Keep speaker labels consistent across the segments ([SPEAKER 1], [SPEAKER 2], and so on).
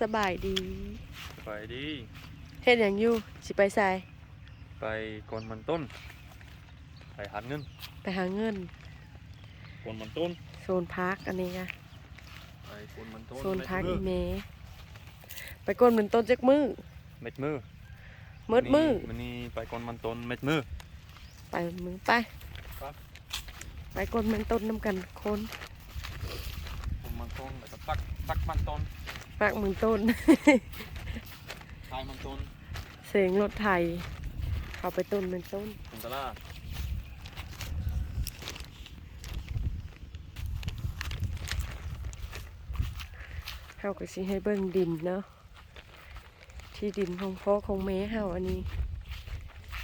[SPEAKER 1] สบายดี
[SPEAKER 2] ไปดี
[SPEAKER 1] เฮ็ดหยังอยู่สิไปใส่
[SPEAKER 2] ไปกอนมันต้น ไปหันเงิน
[SPEAKER 1] ไปหาเงิน
[SPEAKER 2] กอนมันต้น
[SPEAKER 1] โซนพักอันนี้ค่ะ
[SPEAKER 2] ไปกอนมันต้น
[SPEAKER 1] โซนพัก
[SPEAKER 2] เม็
[SPEAKER 1] อี
[SPEAKER 2] ด
[SPEAKER 1] เมไปก้นมันต้นจักมือ
[SPEAKER 2] เม็ดมือ
[SPEAKER 1] มืดมือ
[SPEAKER 2] มันนี่ไปกอนมันต้นเม็ดมือ
[SPEAKER 1] ไปมือไป
[SPEAKER 2] ครับ
[SPEAKER 1] ไปก้นมันต้นน้ำกันคน
[SPEAKER 2] กอนมันต้นแล้วก็ตักตักมันต้น
[SPEAKER 1] ปักมือต้น
[SPEAKER 2] ทายมันต้น
[SPEAKER 1] เสียงรถไถเข้าไปต้นมันต้น
[SPEAKER 2] ถึงตลาด
[SPEAKER 1] เฮาก็สิให้เบิ่งดินเนาะที่ดินของพ่อของแม่เฮาอันนี้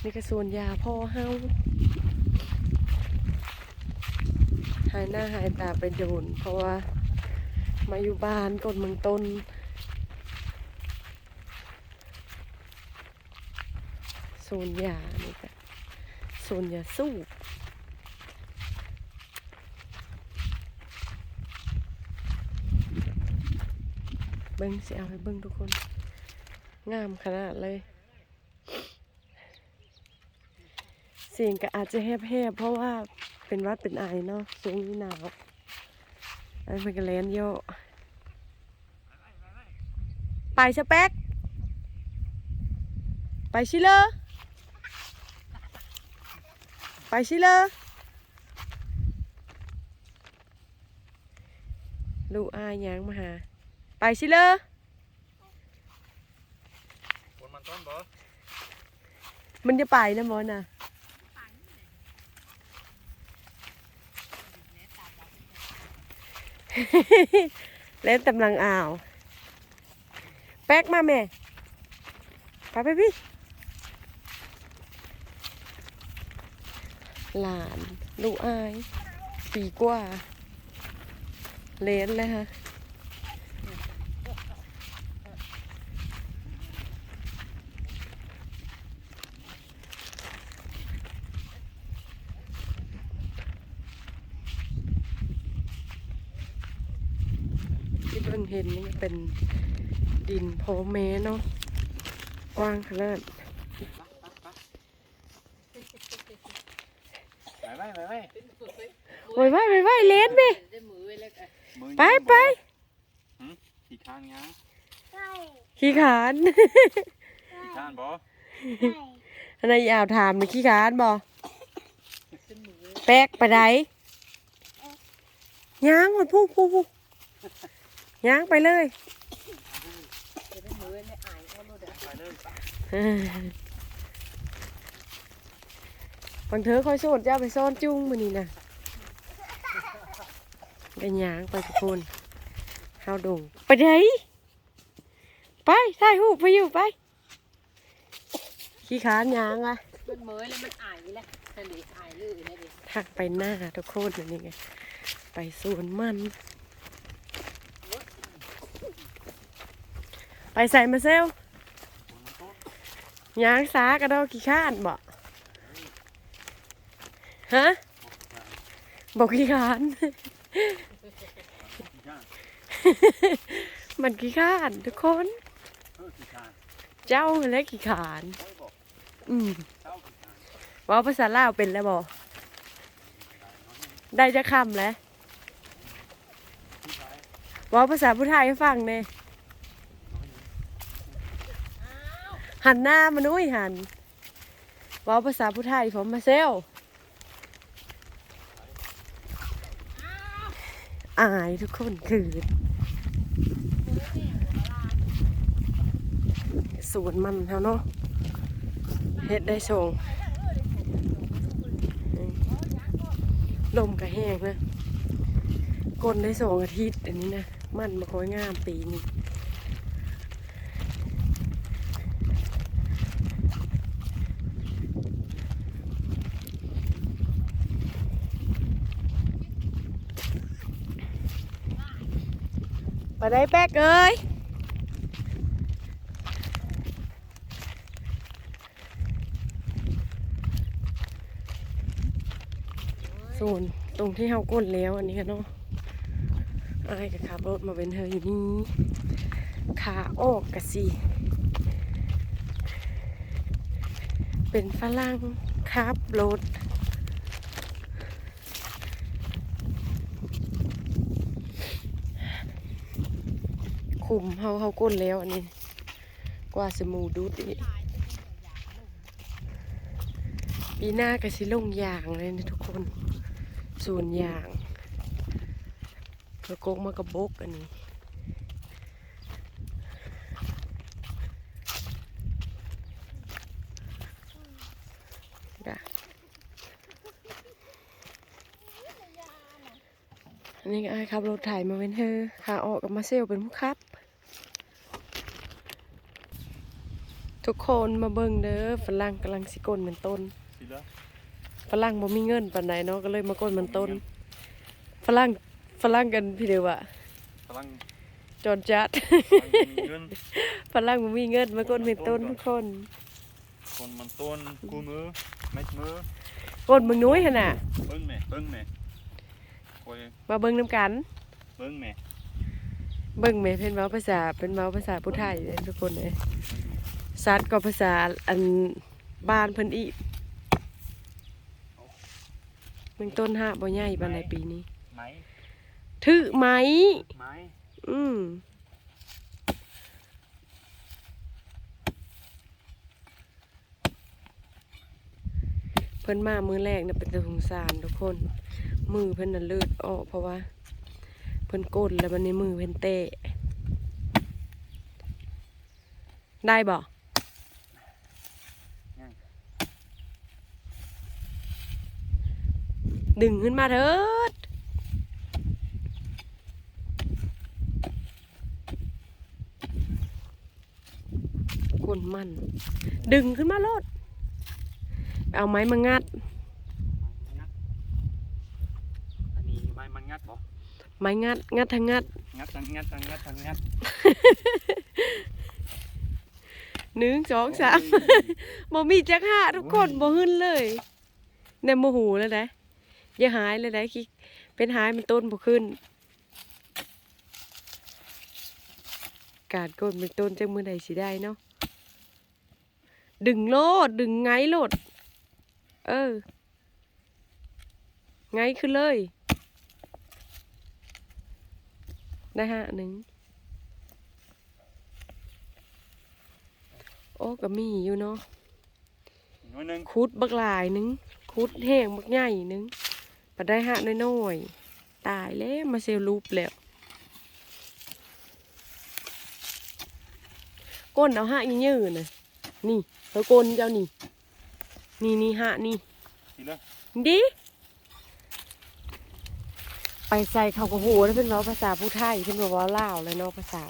[SPEAKER 1] นี่ก็ส่วนยาพ่อเฮาหายหน้าหายตาไปโดน เพราะว่า มาอยู่บ้านกดเมืองต้นโซนยานี่ค่ะโซนยาสู้เบิ้งสิเอาให้เบิ้งทุกคน งามขนาดเลย เสียงก็อาจจะแหบๆเพราะว่าเป็นวัดเป็นไอเนาะสูงนี่หนาว อันนเป็นกระเลนโยไปสเปกไปชิเลอไปชิเลอลูกอายยังมาหา ไปชิเลอก
[SPEAKER 2] อนมันต้นบ่
[SPEAKER 1] มันจะไปนะมอน่ะ เล่นตำลังอ่าว แป๊กมาแม่ไปไปพี่หลาน ลูกอาย ปีกว่า เลนเลยฮะ พิ่งเห็นนี่เป็นดินโพเมเนาะกว้างขนาด
[SPEAKER 2] ไปไปไปไป
[SPEAKER 1] ไว้ไว้ไว้ไว้เลนไหม
[SPEAKER 2] มือ
[SPEAKER 1] ไปไป
[SPEAKER 2] ขี่ข้างยัง
[SPEAKER 1] ขี้ขาน
[SPEAKER 2] ขี่ข้างบ่
[SPEAKER 1] อันนั้นยาวถามนี่ขี้ขานบ่แป๊กไปไหนย่างหมดพูพูพู ย่างไปเลย
[SPEAKER 2] ไปเลย
[SPEAKER 1] เออบางเธอคอยโซดจะเอาไปซ่อนจุ้งมันนี่นะกันย่างไปทุกคนเข้าดงไปไหนไปถ่ายหูปไปอยู่ไป ขี้ขานย่างอะ
[SPEAKER 3] มันเมยแล้วมันอายแหละนั่นดิอายลื่นนะดิ
[SPEAKER 1] ทักไปหน้าทุกคนนี่ไงไปสวนมัน ไปใส่มาเซลย่างสากระดอกขี้ข้านบ่ฮะบอกขี้ขาน
[SPEAKER 2] ขี่ข้าง
[SPEAKER 1] มันขี้ข้านทุกคน
[SPEAKER 2] เออขี่ข้าง
[SPEAKER 1] เจ้าและขี้ขาน
[SPEAKER 2] เฮ้ยบอก
[SPEAKER 1] อืม
[SPEAKER 2] เจ้าขี่ข้าง
[SPEAKER 1] เว่าภาษาลาวเป็นแล้วบ่ได้จะคำแล้ว
[SPEAKER 2] ขี่ซ้าย
[SPEAKER 1] เว่าภาษาผู้ไทยให้ฟังเนี่ย หันหน้ามานุ้ยหันว่าภาษาผู้ไทยผมมาเซลอายทุกคนคือสวนมันเท่าเนาะเฮ็ดได้ส่งลมกระแหงนะกลได้สองอาทิตย์อันนี้นะ มันมาค่อยงามปีนี้ ไปได้แป๊กเอ้ยส่วนตรงที่เฮาก้นแล้วอันนี้กันเนาะอายกับขับรถมาเป็นเธออยู่นี่ขาออกกะสิเป็นฝรั่งขับรถ คุมเฮาเฮาก้นแล้วอันนี้ กว่าสมูดูดอีกปีหน้าก็สิลงยางเลยนะทุกคนส่วนยางแล้วกกมากระบกอันนี้อันนี้ก็อ้ายขับรถไถมาเป็นเธอขาออกกับมาเซลเป็นผู้ขับ ทุกคนมาเบิ่งเด้อฝรั่งกำลังสิกลเหมือนต้น
[SPEAKER 2] สิละฝ
[SPEAKER 1] ฝรั่งบ่มีเงินปานใดเนาะก็เลยมากลเหมือนต้นฝรั่งฝรั่งกันพี่เดียวอะ
[SPEAKER 2] ฝรั่ง
[SPEAKER 1] จอนจัด
[SPEAKER 2] ฝรั่งมีเงิน
[SPEAKER 1] ฝรั่งบ่มีเงินมากลเหมือนต้นทุกคน
[SPEAKER 2] คนมันต้นกูมือเม็ดมือก
[SPEAKER 1] ลมึงน้อยหั่นน่ะ
[SPEAKER 2] เบิ้งแม่เบิ้งแม่คอย
[SPEAKER 1] มาเบิ่งนํกัน
[SPEAKER 2] เบิ้งแม่
[SPEAKER 1] เบิ่งแม่เพิ่นเว้าภาษาเป็นเว้าภาษาผู้ไทยเด้อทุกคนเอ้ย ซัดก็ภาษาอันบ้านเพิ่นอีกเบิ่งต้นหาบ่ใหญ่ปานใดปีนี้
[SPEAKER 2] ไม้
[SPEAKER 1] ถือไหม
[SPEAKER 2] ไม้
[SPEAKER 1] อืมเพิ่นมามือแรกน่ะเป็นตาสงสารทุกคน มือเพิ่นน่ะเลือดออกเพราะว่า เพิ่นกดแล้วบัดนี้มือเพิ่นเตะ ได้บ่ ดึงขึ้นมาเถิดกวนมัน ดึงขึ้นมาโลด เอาไม้มางัด
[SPEAKER 2] งัด อันนี้ไม้มันงัดบ่
[SPEAKER 1] ไม้งัด งัดทางงัด
[SPEAKER 2] งัดทั้งงัดทั้งงัดทั้งงัด
[SPEAKER 1] หนึ่งสองสามบ่มีจักห้าทุกคนบ่หึ้นเลยแนมโมโหแล้วนะ อย่าหายเลยนะคิเป็นหายมันต้นบ่ขึ้น การก้นเป็นต้นจังมือใดสิได้เนาะดึงโลด ดึงไงโลด เออ ไงขึ้นเลยได้ฮะหนึ่งโอ้ก็มีอยู่เนาะ
[SPEAKER 2] หน้อยหนึง
[SPEAKER 1] คุดบักหลายหนึงคุดแห้งบักใหญ่หนึง ปัดได้หะน้อยๆ ตายแล้วมาเซลลูปแล้ว ก้นเอาหะยืดๆน่ะนี่เธอก้นเจ้านี่ นี่นี่หะนี่
[SPEAKER 2] สิละ
[SPEAKER 1] ดิไปใส่เขาก็โหแล้วเป็นเว้าภาษาผู้ไทยเป็นบ่เว้าลาวเลยเนาะภาษา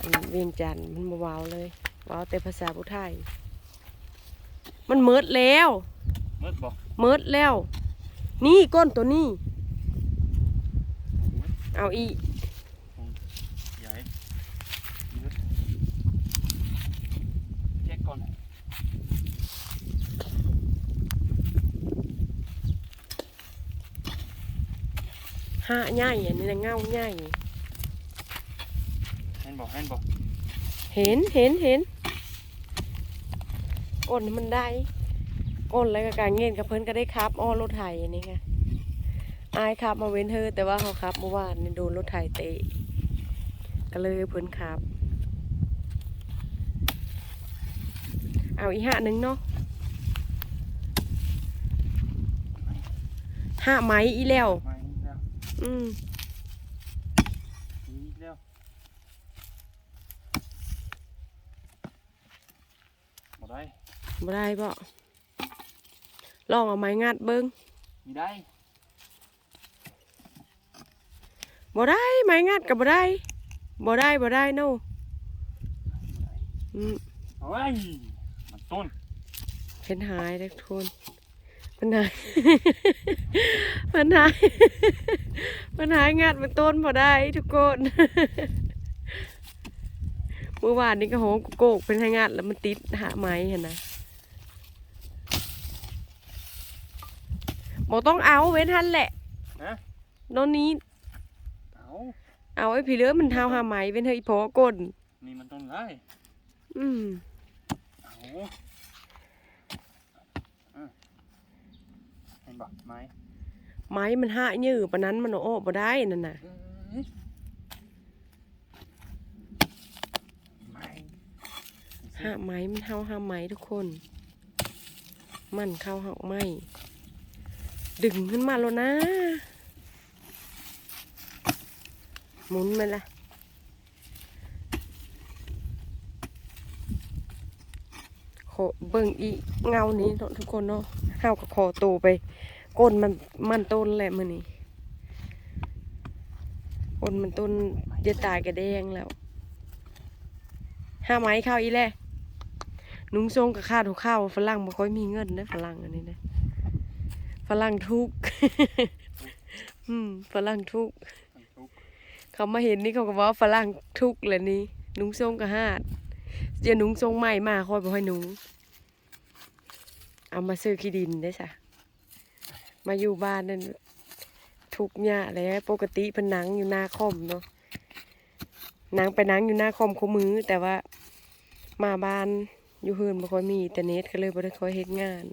[SPEAKER 1] อันเวียงจันทน์มันบ่เว้าเลยเว้าแต่ภาษาผู้ไทย มันเมิดแล้ว
[SPEAKER 2] มืดบ่
[SPEAKER 1] เมิดแล้ว นี่ก้นตัวนี้ เอาอีก
[SPEAKER 2] ใหญ่มืดแยกก่อน
[SPEAKER 1] ห้าใหญ่อันนี้นะเงาใหญ่
[SPEAKER 2] เห็นบ่เห็นบ่
[SPEAKER 1] เห็นเห็นเห็นก้นมันได้ ก้นแล้วก็การเงินกับเพิ่นก็ได้ครับอ้อรถไถอันนี้ไงอายขับมาเว้นเธอแต่ว่าเขาขับเมื่อวานนี่โดนรถไถเตะก็เลยเพิ่นขับ เอาอีกห้าหนึ่งเนาะห้าไหมอีแล้ว
[SPEAKER 2] ไม้นี่แล้ว
[SPEAKER 1] อืม
[SPEAKER 2] นี่แล้วบ่ได้
[SPEAKER 1] บ่ได้บ่ ลองเอาไม้งัดเบิ้ง
[SPEAKER 2] มีได้
[SPEAKER 1] บ่ได้ไม้งัดกับบ่ได้บ่ได้บ่ได้โน่อืม
[SPEAKER 2] โอ้ยมันต้น
[SPEAKER 1] เป็นหายเด็กทุนเป็นหายเป็นหายเป็นหายงัดเป็นต้นบ่ได้ทุกคนเมื่อวานนี้ก็โหงโกกเป็นหายงัดแล้วมันติดหาไม้เห็นนะ บ่ต้องเอาเว้นทันแหละ
[SPEAKER 2] ฮะ
[SPEAKER 1] โนนนี้
[SPEAKER 2] เอา
[SPEAKER 1] เอาไอ้พี่เหลือมันเท้าหาไหมเป็นเฮยพอก้น
[SPEAKER 2] นี่มันต้นไร
[SPEAKER 1] อืม
[SPEAKER 2] เอาอะเห็นบ่ไม้
[SPEAKER 1] ไม้มันหายื้อปานนั้นมันเอาออกบ่ได้นั่นน่ะ
[SPEAKER 2] เอ้ยไม้
[SPEAKER 1] หาไม้มันเท้าหาไม้ทุกคน มันเข้าหักไม้ ดึงขึ้นมาแล้วนะ หมุนมันละขอเบิ่งอีเงานี้เนาะทุกคนเนาะเฮาก็ขอโตไปก้นมันมันต้นแหละมือนี้ก้นมันต้นจะตายกระแดงแล้วห้าไม้เข้าอีแลนุ้งทรงกับข้าวถูกข้าวฝรั่งบ่ค่อยมีเงินนะฝรั่งอันนี้นะ ฝรั่งทุกข์ อืมฝรั่งทุกข์
[SPEAKER 2] มันทุกข์
[SPEAKER 1] เขามาเห็นนี่เขาก็บอกว่าฝรั่งทุกข์เลยนี่นุ้งทรงกับหาดเจะนุ้งทรงใหม่มาค่อยบ่ค่อยนุ้งเอามาซื้อขี้ดินได้ซะมาอยู่บ้านนั่นทุกข์ยากเลยปกติเป็นหนังอยู่หน้าคอมเนาะหนังไปหนังอยู่หน้าคอมคู่มือ แต่ว่ามาบ้านอยู่เฮือนบ่ค่อยมีอินเทอร์เน็ตก็เลยบ่ได้ค่อยเฮ็ดงาน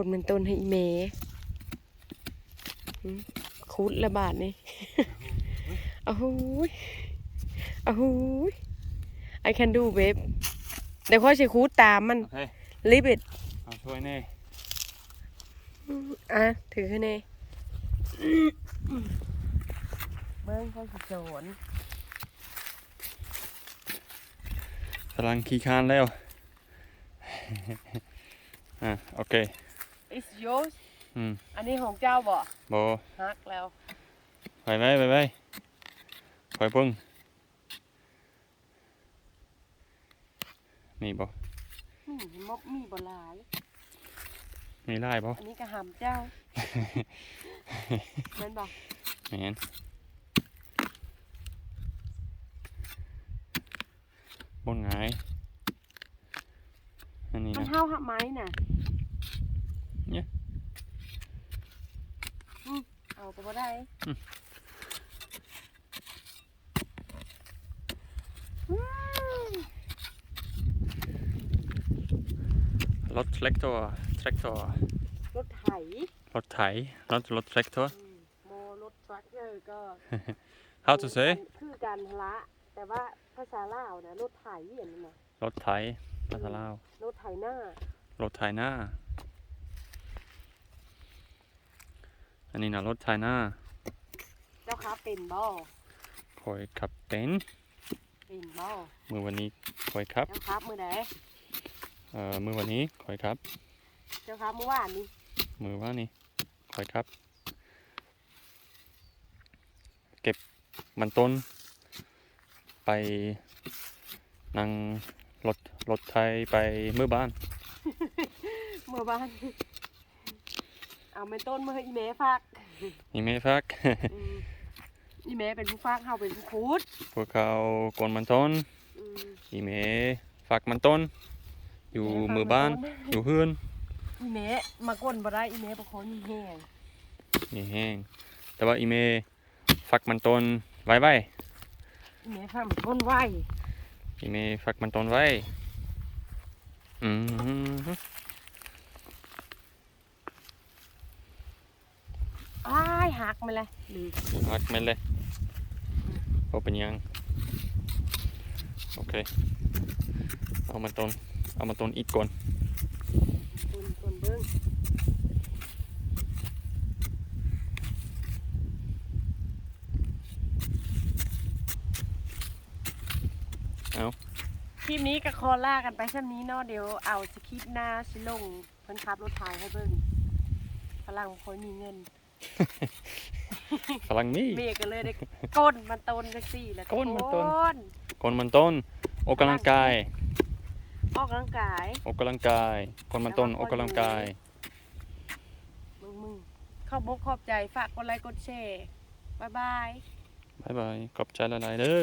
[SPEAKER 1] กดมันต้นให้อีเมหึคุดละบาทนี่อ้าวหูยอ้าวหูย I can do babe เดี๋ยวค่อยสิคูดตามมัน
[SPEAKER 2] โอเค
[SPEAKER 1] leave it
[SPEAKER 2] เอาช่วยแน่
[SPEAKER 1] อะ ถือให้แน่เบิ้งค่อยสิสอน
[SPEAKER 2] กำลังขี้คร้านแล้ว อะ โอเค
[SPEAKER 1] it's yours
[SPEAKER 2] อืม
[SPEAKER 1] อันนี้ของเจ้าบ่
[SPEAKER 2] บอ
[SPEAKER 1] ฮักแล้ว
[SPEAKER 2] ไปไหมไปไหมไปเพิ่งนี่บอ
[SPEAKER 1] นี่มบมีบ่หลาย
[SPEAKER 2] มีไล่บอ
[SPEAKER 1] อันนี้ก็หำเจ้าแม่นบ่
[SPEAKER 2] แมนบนหงายอันนี้
[SPEAKER 1] มัน
[SPEAKER 2] นะ
[SPEAKER 1] เท่าหักไม้น่ะ
[SPEAKER 2] เนี่ย
[SPEAKER 1] อืม เอาก็บ่ได้
[SPEAKER 2] อืม
[SPEAKER 1] อืม
[SPEAKER 2] รถแทรกตัวแทรกตัว
[SPEAKER 1] รถไถ
[SPEAKER 2] รถไถรถรถแทรกตัว
[SPEAKER 1] อืมโมรถทรัคเตอร์ก็
[SPEAKER 2] how to say
[SPEAKER 1] คือการละแต่ว่าภาษาลาวนะรถไถอย่างนั้นนะ
[SPEAKER 2] รถไถภาษาลาว
[SPEAKER 1] รถไถหน้าร
[SPEAKER 2] ถไถหน้า อันนี้นะรถไถหน้า
[SPEAKER 1] เจ้าค้าเป็นบ่
[SPEAKER 2] คอยขับเป็น
[SPEAKER 1] เป็นบ่
[SPEAKER 2] มือวันนี้คอยครับ
[SPEAKER 1] เจ้าค้ามือไหน
[SPEAKER 2] เอ่อมือวันนี้คอยครับ
[SPEAKER 1] เจ้าค้าเมื่อวานนี้
[SPEAKER 2] มือว่านี่คอยครับ เก็บมันต้น ไปนั่งรถรถไทยไปเมื่อบ้าน
[SPEAKER 1] เมื่อวาน เอาเป็นต้นมาให้อีเมฝาก
[SPEAKER 2] นี่ไม่ฟัก
[SPEAKER 1] อืมอีเมเป็นผู้ฟากเฮาเป็นผู้คูด
[SPEAKER 2] พวกเขากวนมันต้น
[SPEAKER 1] อืม
[SPEAKER 2] อีเมฟักมันต้น อยู่มือบ้าน อยู่เฮือน
[SPEAKER 1] อีเมมาก้นบ่ได้อีเมบ่ขอมีแห้ง
[SPEAKER 2] นี่แห้ง แต่ว่าอีเมฟักมันต้นไว้ไว้
[SPEAKER 1] อีเมทำก้นไหว
[SPEAKER 2] อีเมฟักมันต้นไว้อืม
[SPEAKER 1] อ้าย หักมาเลยหรือ
[SPEAKER 2] ฮักแม่นเลยโอเป็นยังโอเคเอามันต้นเอามันต้นอีกก่อน
[SPEAKER 1] ต้นต้นเบิ้ง
[SPEAKER 2] เอา
[SPEAKER 1] คลิปนี้ก็คอล่ากันไปช่ำนี้เนาะเดี๋ยวเอาสคริปต์หน้าสิลงเพิ่นขับรถไถให้เบิ่งฝรั่งบ่ค่อยมีเงิน
[SPEAKER 2] กำลังนี่
[SPEAKER 1] เมก็เลยได้ก้นมันต้นจังซี่แล้ว
[SPEAKER 2] ก้นมันต้น
[SPEAKER 1] ก้น
[SPEAKER 2] คนมันต้นออกกำลังกาย
[SPEAKER 1] ออกกำลังกาย
[SPEAKER 2] ออกกำลังกาย คนมันต้นออกกำลังกาย
[SPEAKER 1] มึงมึงเข้าบกขอบใจฝากกดไลค์กดแชร์บ๊ายบาย
[SPEAKER 2] บายบายขอบใจหลายๆเด้อ